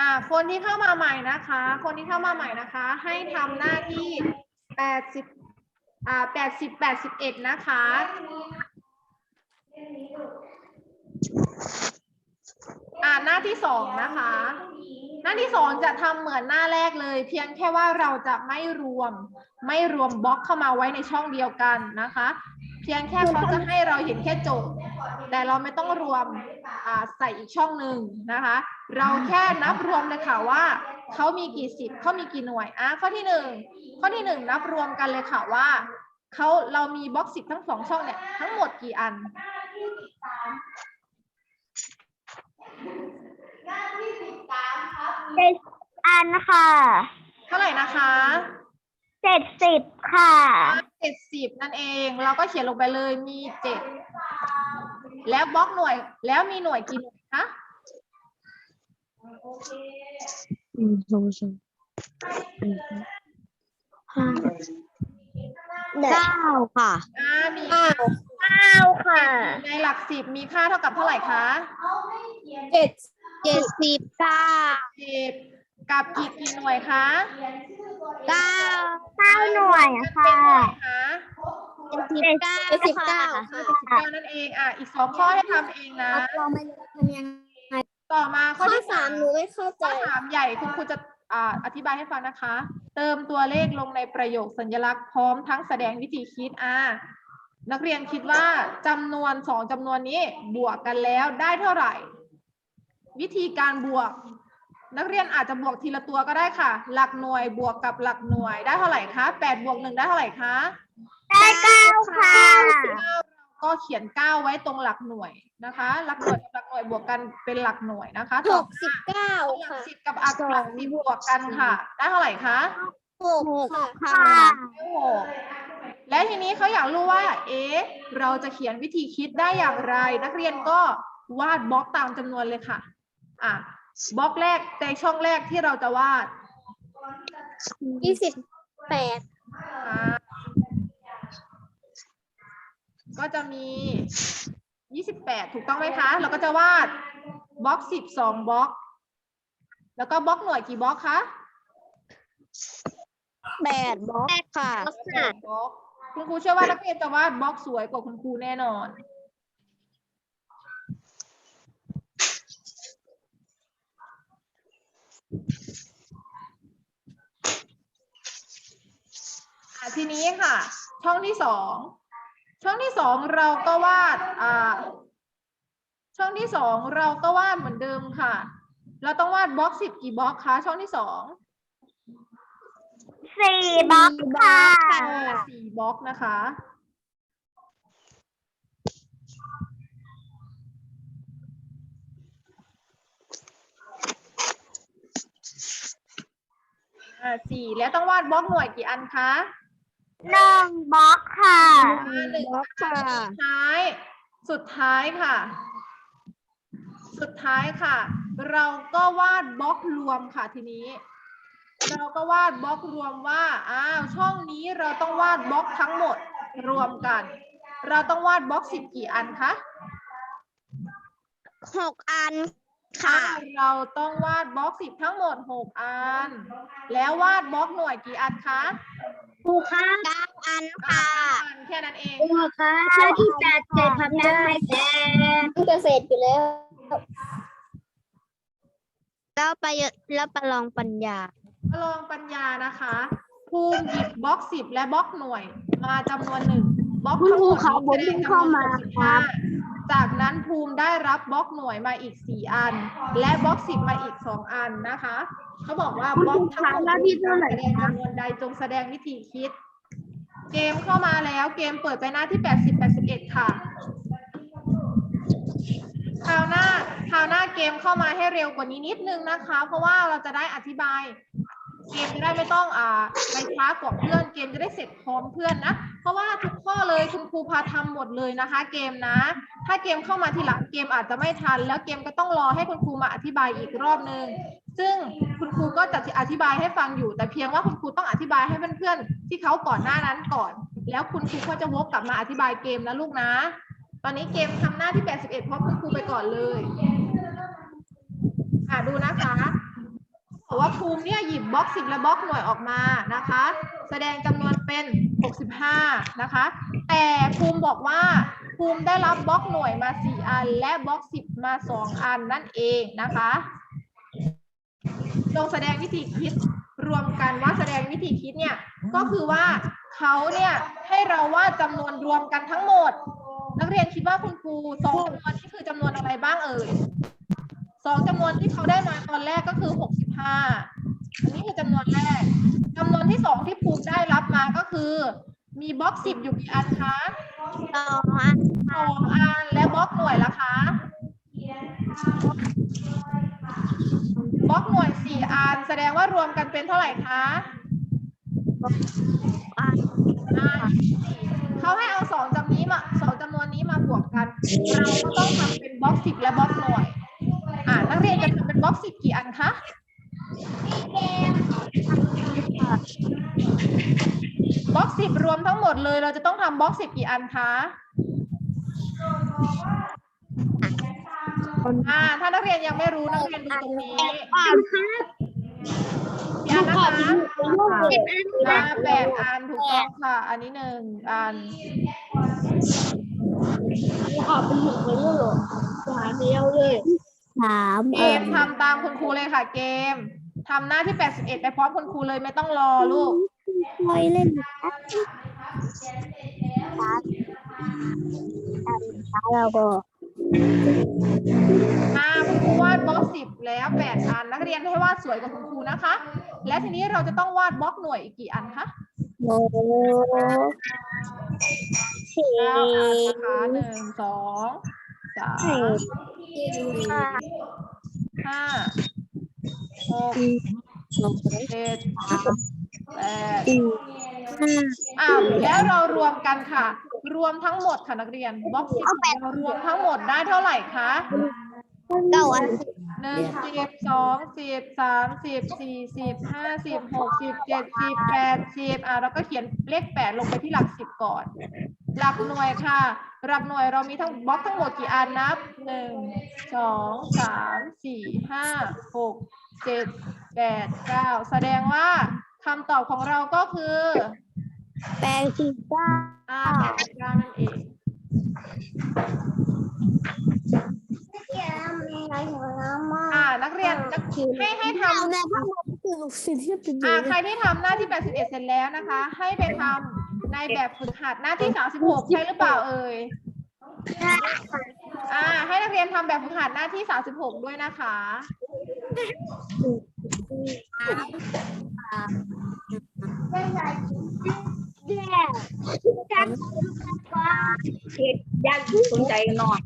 อ่า คนที่เข้ามาใหม่นะคะ คนที่เข้ามาใหม่นะคะ ให้ทำหน้าที่แปดสิบอ่าแปดสิบแปดสิบเอ็ดนะคะ อ่าหน้าที่สองนะคะ หน้าที่สองจะทำเหมือนหน้าแรกเลย เพียงแค่ว่าเราจะไม่รวม ไม่รวมบล็อกเข้ามาไว้ในช่องเดียวกันนะคะ เพียงแค่เขาจะให้เราเห็นแค่โจทย์ แต่เราไม่ต้องรวมอ่าใส่อีกช่องหนึ่งนะคะ เราแค่นับรวมเลยค่ะว่าเขามีกี่สิบเขามีกี่หน่วยอะข้อที่หนึ่งข้อที่หนึ่งนับรวมกันเลยค่ะว่าเขาเรามีบล็อกสิบทั้งสองช่องเนี่ยทั้งหมดกี่อันเจ็ดอันค่ะ เท่าไหร่นะคะเจ็ดสิบค่ะเจ็ดสิบนั่นเอง เราก็เขียนลงไปเลยมีเจ็ด แล้วบล็อกหน่วย แล้วมีหน่วยกี่หน่วยคะอืมสองสองอืมห้าเก้าค่ะอ่ามีเก้าค่ะ ในหลักสิบมีค่าเท่ากับเท่าไหร่คะเจ็ดเจ็ดสิบเก้าสิบกับอีกกี่หน่วยคะเก้าเก้าหน่วยเป็นค่ะหน่วยคะ สิบเก้าสิบเก้าเจ็ดสิบเก้านั่นเองอะอีกสองข้อให้ทำเองนะเราไม่ทำยังไงต่อมาข้อข้อที่สามหนูไม่เข้าใจข้อสามใหญ่คุณครูจะอ่าอธิบายให้ฟังนะคะ เติมตัวเลขลงในประโยคสัญลักษณ์พร้อมทั้งแสดงวิธีคิดอ่านักเรียนคิดว่าจำนวนสองจำนวนนี้บวกกันแล้วได้เท่าไหร่ วิธีการบวก นักเรียนอาจจะบวกทีละตัวก็ได้ค่ะ หลักหน่วยบวกกับหลักหน่วยได้เท่าไหร่คะแปดบวกหนึ่งได้เท่าไหร่คะได้เก้าค่ะก็เขียนเก้าไว้ตรงหลักหน่วยนะคะ หลักหน่วยกับหลักหน่วยบวกกันเป็นหลักหน่วยนะคะหต่อกสิบเก้าหลักค่ะสิบกับอักหลักสิบบวกกันค่ะ ได้เท่าไหร่คะหกค่ะค่ะได้หกและทีนี้เขาอยากรู้ว่า เอ๊ะเราจะเขียนวิธีคิดได้อย่างไร นักเรียนก็วาดบล็อกตามจำนวนเลยค่ะ อะ บล็อกแรกในช่องแรกที่เราจะวาดยี่สิบแปดอ่าก็จะมี28ถูกต้องไหมคะ เราก็จะวาดบล็อก12บล็อก แล้วก็บล็อกหน่วยกี่บล็อกคะแปดบล็อกค่ะแปดบล็อกคุณครูเชื่อว่านักเรียนจะวาดบล็อกสวยกว่าคุณครูแน่นอน ทีนี้ค่ะ ช่องที่สองช่องที่สองเราก็วาดอ่าช่องที่สองเราก็วาดเหมือนเดิมค่ะ เราต้องวาดบล็อกสิบกี่บล็อกคะช่องที่สองสี่บล็อกค่ะสี่บล็อกนะคะ อ่าสี่แล้วต้องวาดบล็อกหน่วยกี่อันคะ หนึ่งบล็อกค่ะอ่าหนึ่งบล็อกค่ะ สุดท้าย สุดท้ายค่ะ สุดท้ายค่ะ เราก็วาดบล็อกรวมค่ะทีนี้ เราก็วาดบล็อกรวมว่า อ้าว ช่องนี้เราต้องวาดบล็อกทั้งหมดรวมกัน เราต้องวาดบล็อกสิบกี่อันคะหกอันค่ะอ่าเราต้องวาดบล็อกสิบทั้งหมดหกอัน แล้ววาดบล็อกหน่วยกี่อันคะ ครูคะเก้าอันเก้าค่ะอันแค่นั้นเองครูคะช่วยที่แปดเจ็ดทำได้แต่เกษตรอยู่แล้วแล้วไปแล้วประลองปัญญา ประลองปัญญานะคะภูมิหยิบบล็อกสิบและบล็อกหน่วย มาจำนวนหนึ่งบล็อกทั้งหมดนี้แสดงจำนวนหกสิบห้าจากนั้นภูมิได้รับบล็อกหน่วยมาอีกสี่อัน และบล็อกสิบมาอีกสองอันนะคะ เขาบอกว่าบล็อกทั้งหมดมีการแสดงจำนวนใดจงแสดงวิธีคิด เกมเข้ามาแล้วเกมเปิดไปหน้าที่แปดสิบแปดสิบเอ็ดค่ะคราวหน้าคราวหน้าเกมเข้ามาให้เร็วกว่านี้นิดนึงนะคะ เพราะว่าเราจะได้อธิบาย เกมจะได้ไม่ต้องอ่าไปช้ากว่าเพื่อน เกมจะได้เสร็จพร้อมเพื่อนนะ เพราะว่าทุกข้อเลยคุณครูพาทำหมดเลยนะคะ เกมนะ ถ้าเกมเข้ามาทีหลังเกมอาจจะไม่ทัน แล้วเกมก็ต้องรอให้คุณครูมาอธิบายอีกรอบนึง ซึ่งคุณครูก็จะอธิบายให้ฟังอยู่ แต่เพียงว่าคุณครูต้องอธิบายให้เพื่อนๆที่เขาก่อนหน้านั้นก่อน แล้วคุณครูก็จะวกกลับมาอธิบายเกมนะลูกนะ ตอนนี้เกมทำหน้าที่ 81 เพราะคุณครูไปก่อนเลยค่ะดูนะคะบอกว่าภูมิเนี่ยหยิบบล็อกสิบและบล็อกหน่วยออกมานะคะ แสดงจำนวนเป็น 65 นะคะ แต่ภูมิบอกว่าภูมิได้รับบล็อกหน่วยมา 4 อัน และบล็อก 10 มา 2 อันนั่นเองนะคะ ลงแสดงวิธีคิดรวมกันว่าแสดงวิธีคิดเนี่ยก็คือว่าเขาเนี่ยให้เราว่าดจำนวนรวมกันทั้งหมด นักเรียนคิดว่าคุณครูสองจำนวนนี่คือจำนวนอะไรบ้างเอ่ยสองจำนวนที่เขาได้มาตอนแรกก็คือ65อันนี้คือจำนวนแรกจำนวนที่สองที่ภูมิได้รับมาก็คือ มีบล็อกสิบอยู่กี่อันคะสองอันสองอันและบล็อกหน่วยละคะ บล็อกหน่วยสี่อัน แสดงว่ารวมกันเป็นเท่าไหร่คะอันอ่าเขาให้เอาสองจำนี้มาสองจำนวนนี้มาบวกกัน เราก็ต้องทำเป็นบล็อกสิบและบล็อกหน่วย อ่านักเรียนจะทำเป็นบล็อกสิบกี่อันคะบล็อกสิบรวมทั้งหมดเลย เราจะต้องทำบล็อกสิบกี่อันคะ อ่า ถ้านักเรียนยังไม่รู้นักเรียนดูตรงนี้อันครับกี่อันนะคะสิบอันอ่าแปดอันถูกต้องค่ะ อันนี้หนึ่งอันขอเป็นหนึ่งเลยเหรอหาเดียวเลยสามเกมทำตามคุณครูเลยค่ะ เกมทำหน้าที่81ไปพร้อมคุณครูเลยไม่ต้องรอลูกคอยเล่นแล้วก็ อ่าคุณครูวาดบล็อกสิบแล้วแปดอัน นักเรียนให้วาดสวยกว่าคุณครูนะคะ และทีนี้เราจะต้องวาดบล็อกหน่วยอีกกี่อันคะโอ้สี่เก้าอันนะคะหนึ่งสองสามสี่ห้าหกสองเจ็ดแปดสี่ห้าอ้าวแล้วเรารวมกันค่ะ รวมทั้งหมดค่ะนักเรียนบล็อกสิบเรารวมทั้งหมดได้เท่าไหร่คะเก้าอันหนึ่งสิบสองสิบสามสิบสี่สิบห้าสิบหกสิบเจ็ดสิบแปดสิบอะเราก็เขียนเลขแปดลงไปที่หลักสิบก่อน หลักหน่วยค่ะ หลักหน่วยเรามีทั้งบล็อกทั้งหมดกี่อันนับหนึ่งสองสามสี่ห้าหกเจ็ดแปดเก้าแสดงว่าคำตอบของเราก็คือ แปดสิบเก้าอ่าแปดเก้านั่นเอง อ่า นักเรียนนักให้ให้ทำ แม่ถ้ามันคือลูกศิษย์ที่เป็นอ่าใครที่ทำหน้าที่ 81 เสร็จแล้วนะคะ ให้ไปทำในแบบฝึกหัดหน้าที่ 36 ใช่หรือเปล่าเอ่ย อ่า ให้นักเรียนทำแบบฝึกหัดหน้าที่ 36 ด้วยนะคะแย่จั อย่ายันสนใจหน่อย